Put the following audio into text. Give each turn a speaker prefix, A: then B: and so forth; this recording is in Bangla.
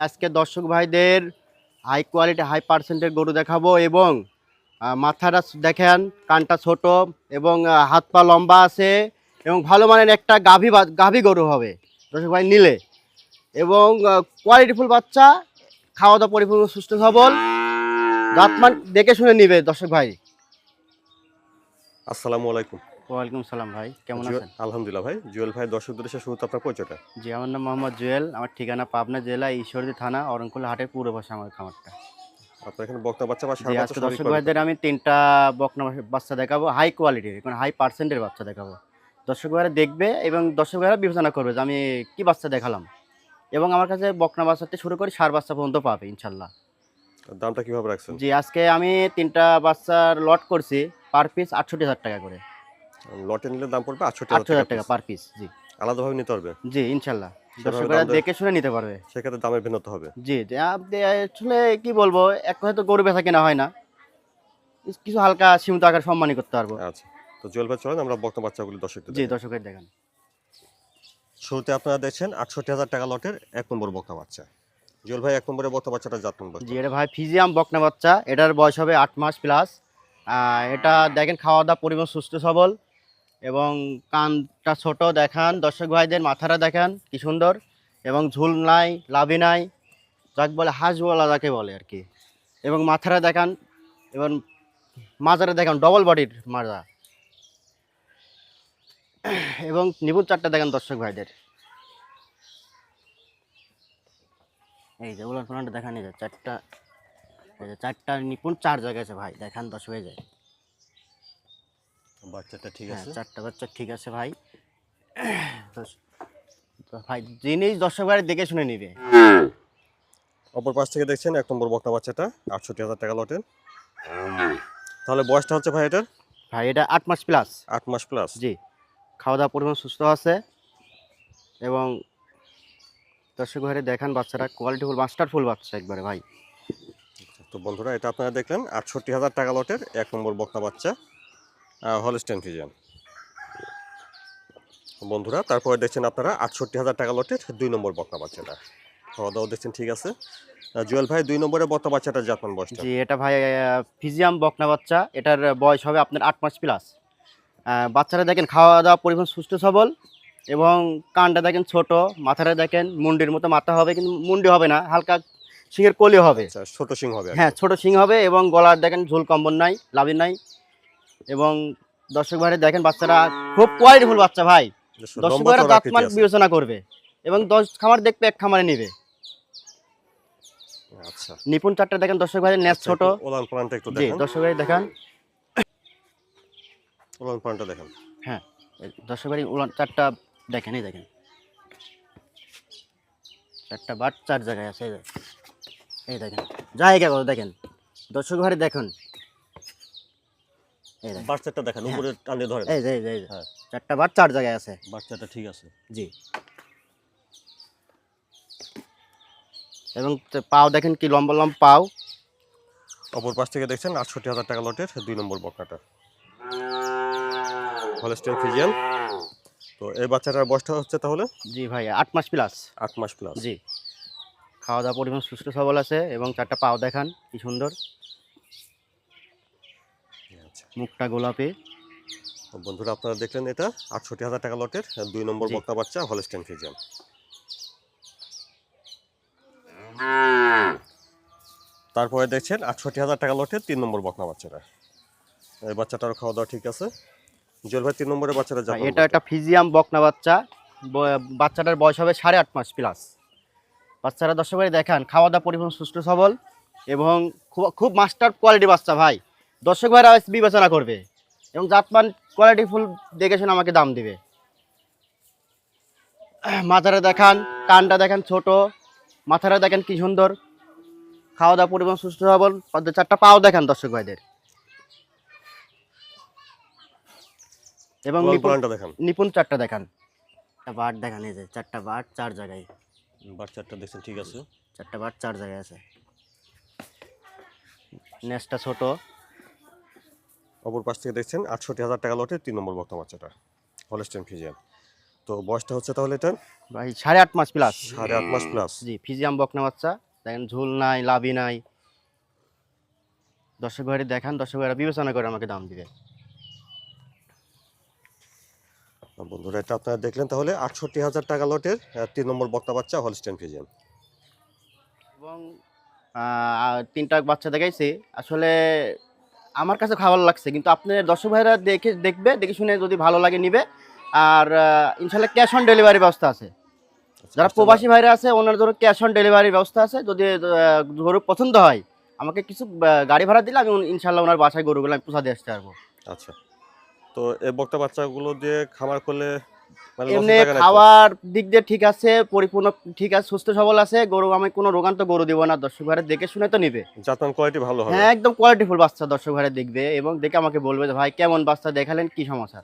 A: আজকে দর্শক ভাইদের হাই কোয়ালিটি হাই পার্সেন্টের গরু দেখাবো এবং মাথাটা দেখেন, কানটা ছোট এবং হাত পা লম্বা আছে এবং ভালো মানের একটা গাভী গাভী গরু হবে। দর্শক ভাই, নিলে। এবং কোয়ালিটিফুল বাচ্চা খাওয়া দাওয়া পরিপূর্ণ, সুস্থ, সবল। জাতমান দেখে শুনে নিবে দর্শক ভাই।
B: আসসালামু আলাইকুম।
A: ওয়ালাইকুম সালাম ভাই কেমন আছেন?
B: আলহামদুলিল্লাহ ভাই জুয়েল ভাই দর্শকদের এসে শুরুতে আপনার পরিচয়টা?
A: জি আমার নাম মোহাম্মদ জুয়েল আমার ঠিকানা পাবনা জেলা ঈশ্বরদী থানা অরণকুল হাটের পূর্ব পাশে আমার খামারটা।
B: আপনার এখানে বক্তা বাচ্চা বা
A: জি আজকে দর্শক। ভাইদের আমি তিনটা বকনা বাচ্চা দেখাবো হাই কোয়ালিটির মানে হাই পার্সেন্টের বাচ্চা দেখাবো। দর্শক ভাইরা দেখবে এবং দর্শক ভাইরা বিবেচনা করবে যে আমি কি বাচ্চা দেখালাম। এবং আমার কাছে বকনা বাচ্চা শুরু করে সার বাচ্চা পর্যন্ত পাবে ইনশাল্লাহ।
B: দামটা কীভাবে রাখছেন?
A: জি আজকে আমি তিনটা বাচ্চার লট করছি পার পিস আটষট্টি হাজার টাকা করে।
B: লটে নিলে দাম পড়বে আটষট্টি
A: হাজার টাকা পার পিস জি।
B: আলাদাভাবে নিতে পারবে?
A: জি ইনশাল্লাহ।
B: সেভাবে
A: দর্শক
B: দাম
A: ভাইরা
B: দর-
A: দেখে শুনে নিতে পারবে।
B: সেক্ষেত্রে দামের ভিন্নতা হবে।
A: জি আসলে কি বলব এক কথা তো গরু বেচা কেনা হয় না। কিছু হালকা সীমিত আকার সম্মানই করতে পারব।
B: আচ্ছা। তো জুয়েল ভাই চলেন আমরা বক্তা বাচ্চাগুলি দর্শকদের
A: জি। দর্শকের দেখেন।
B: শুরুতে আপনারা দেখছেন আটষট্টি হাজার টাকা লটের এক নম্বর বক্তা বাচ্চা। জুয়েল ভাই এক নম্বরের বক্তা বাচ্চাটা জাত নম্বর
A: জি এটা ভাই ফিজিয়াম বকনা বাচ্চা। এটার বয়স হবে আট মাস প্লাস এটা দেখেন খাওয়া দাওয়া পরিমাণ সুস্থ সবল এবং কানটা ছোট দেখান, দর্শক ভাইদের মাথাটা দেখান, কি সুন্দর। এবং ঝুল নাই লাভি নাই, যাক বলে হাঁস বলা যাকে বলে আর কি। এবং মাথাটা দেখান, এবং মাজারে দেখান ডবল বডির মাজা। এবং নিপুণ চারটা দেখান দর্শক ভাইদের। এই যে উলান পালানটা দেখান, এই যে চারটা চারটা নিপুণ চার জায়গায় আছে ভাই, দেখান দশ হয়ে যায়
B: বাচ্চাটা ঠিক
A: হ্যাঁ
B: আছে?
A: চারটা বাচ্চা ঠিক আছে ভাই। ভাই জিনিস দর্শক ভাই দেখে শুনে নিবে।
B: অপর পাশ থেকে দেখছেন এক নম্বর বক্তা বাচ্চাটা আটষট্টি হাজার টাকা লটের। তাহলে বয়সটা হচ্ছে ভাই এটার?
A: ভাই এটা আট মাস প্লাস
B: আট মাস প্লাস
A: জি। খাওয়া দাওয়া পরিমাণ সুস্থ আছে এবং দর্শক ভাইরে দেখান বাচ্চারা কোয়ালিটি ফুল মাস্টার ফুল বাচ্চা একবারে ভাই।
B: তো বন্ধুরা এটা আপনারা দেখলেন আটষট্টি হাজার টাকা লটের এক নম্বর বক্তা বাচ্চা। হলস্টেন ফিজিয়ান বন্ধুরা তারপরে দেখছেন আপনারা আটষট্টি হাজার টাকা লটের দুই নম্বর বক্তা বাচ্চাটা। খাওয়া দাওয়া দেখছেন ঠিক আছে? জুয়েল ভাই দুই নম্বরের বক্তা বাচ্চাটা জাতমান বয়সটা?
A: জি এটা ভাই ফিজিয়াম বকনা বাচ্চা। এটার বয়স হবে আপনার আট মাস প্লাস বাচ্চারা দেখেন খাওয়া দাওয়া পরিমাণ সুস্থ সবল এবং কানটা দেখেন ছোট মাথাটা দেখেন মুন্ডির মতো মাথা হবে কিন্তু মুন্ডি হবে না হালকা সিংহের কলি হবে।
B: আচ্ছা ছোট সিং হবে
A: হ্যাঁ ছোট সিং হবে এবং গলার দেখেন ঝুল কম্বল নাই লাভি নাই। এবং দর্শক ভাইরে দেখেন বাচ্চারা খুব কোয়ালিটিফুল বাচ্চা ভাই। দর্শক ভাইরা জাতমান বিবেচনা করবে এবং দশ খামার দেখবে এক খামারে নিবে।
B: আচ্ছা।
A: নিপুণ চারটা দেখেন দর্শক ভাইয়ের ন্যাস
B: আচ্ছা,
A: ছোট।
B: ওলান একটু দেখেন।
A: দর্শক ভাই দেখান।
B: ওলান দেখেন।
A: হ্যাঁ দর্শক ভাই চারটা দেখেন এই দেখেন। চারটা বাট চার জায়গায় আছে এই যে। দেখেন জায়গা কত দেখেন। দর্শক ভাই দেখেন।
B: বাচ্চাটা দেখেন
A: হ্যাঁ।
B: উপরে টানে ধরেন
A: এই যে এই
B: হ্যাঁ।
A: চারটা বাট চার জায়গায় আছে।
B: বাচ্চাটা ঠিক আছে।
A: জি। এবং পাও দেখেন কি লম্বা লম্বা পাও।
B: অপর পাশ থেকে দেখছেন আটষট্টি হাজার টাকা লটের দুই নম্বর বকনাটা। হলস্টেন ফিজিয়ান তো এই বাচ্চাটার বয়সটা হচ্ছে তাহলে?
A: জি ভাই আট মাস প্লাস
B: আট মাস প্লাস
A: জি। খাওয়া দাওয়া পরিমাণ সুস্থ সবল আছে এবং চারটা পাও দেখান কি সুন্দর। মুখটা গোলাপি।
B: বন্ধুরা আপনারা দেখলেন এটা আটষট্টি হাজার টাকা লটের দুই নম্বর
A: জি।
B: বকনা বাচ্চা হলস্টেন ফিজিয়ান তারপরে দেখছেন আটষট্টি হাজার টাকা লটের তিন নম্বর বকনা বাচ্চাটা এই বাচ্চাটার খাওয়া দাওয়া ঠিক আছে। জুয়েল ভাই তিন নম্বরের বাচ্চাটা জাপান
A: এটা একটা ফিজিয়াম বকনা বাচ্চা। বাচ্চাটার বয়স হবে সাড়ে আট মাস প্লাস। বাচ্চারা দর্শক ভাই দেখান খাওয়া দাওয়া পরিমাণ সুস্থ সবল এবং খুব খুব মাস্টার কোয়ালিটি বাচ্চা ভাই। দর্শক ভাইরা বিবেচনা করবে এবং জাতমান কোয়ালিটি ফুল দেখে শুনে আমাকে দাম দিবে। মাথাটা দেখান কানটা দেখেন ছোট মাথাটা দেখেন কি সুন্দর। খাওয়া দাওয়া পরিমাণ সুস্থ সবল চারটা পাও দেখান দর্শক ভাইদের। এবং নিপুণ- চারটা দেখান। বাট দেখান এই যে চারটা বাট চার জায়গায়।
B: বাচ্চাটা দেখছেন ঠিক আছে।
A: চারটা বাট চার জায়গায় আছে। নেসটা ছোট।
B: অপর পাশ থেকে দেখছেন আটষট্টি হাজার টাকা লটে তিন নম্বর বক্তা বাচ্চাটা হলস্টেন ফিজিয়ান তো বয়সটা হচ্ছে তাহলে এটা?
A: ভাই সাড়ে আট মাস প্লাস
B: সাড়ে আট মাস প্লাস
A: জি ফিজিয়াম বকনা বাচ্চা। দেখেন ঝুল নাই লাভি নাই। দর্শক ভাইরে দেখান দর্শক ভাইরা বিবেচনা করে আমাকে দাম দিবে।
B: বন্ধুরা এটা আপনারা দেখলেন তাহলে আটষট্টি হাজার টাকা লটের তিন নম্বর বক্তা বাচ্চা হলস্টেন ফিজিয়ান
A: এবং তিনটা বাচ্চা দেখাইছি। আসলে আমার কাছে খাবার লাগছে কিন্তু আপনার দর্শক ভাইরা দেখে দেখবে দেখে শুনে যদি ভালো লাগে নিবে। আর ইনশাল্লাহ ক্যাশ অন ডেলিভারি ব্যবস্থা আছে। যারা প্রবাসী ভাইরা আছে ওনার ধরো ক্যাশ অন ডেলিভারির ব্যবস্থা আছে। যদি গরু পছন্দ হয় আমাকে কিছু গাড়ি ভাড়া দিলে আমি ইনশাল্লাহ ওনার বাসায় গরুগুলো আমি পোষা দিয়ে আসতে পারব।
B: আচ্ছা। তো এই বক্তা বাচ্চাগুলো দিয়ে খাবার করলে
A: এমনি
B: থাকে
A: খাওয়ার দিক দিয়ে ঠিক আছে পরিপূর্ণ ঠিক আছে সুস্থ সবল আছে গরু আমি কোনো রোগান্ত গরু দিব না দর্শক ঘরে দেখে শুনে তো নিবে।
B: জাতমান কোয়ালিটি ভালো হবে।
A: হ্যাঁ একদম কোয়ালিটিফুল বাচ্চা দর্শক ঘরে দেখবে এবং দেখে আমাকে বলবে যে ভাই কেমন বাচ্চা? দেখালেন কি সমাচার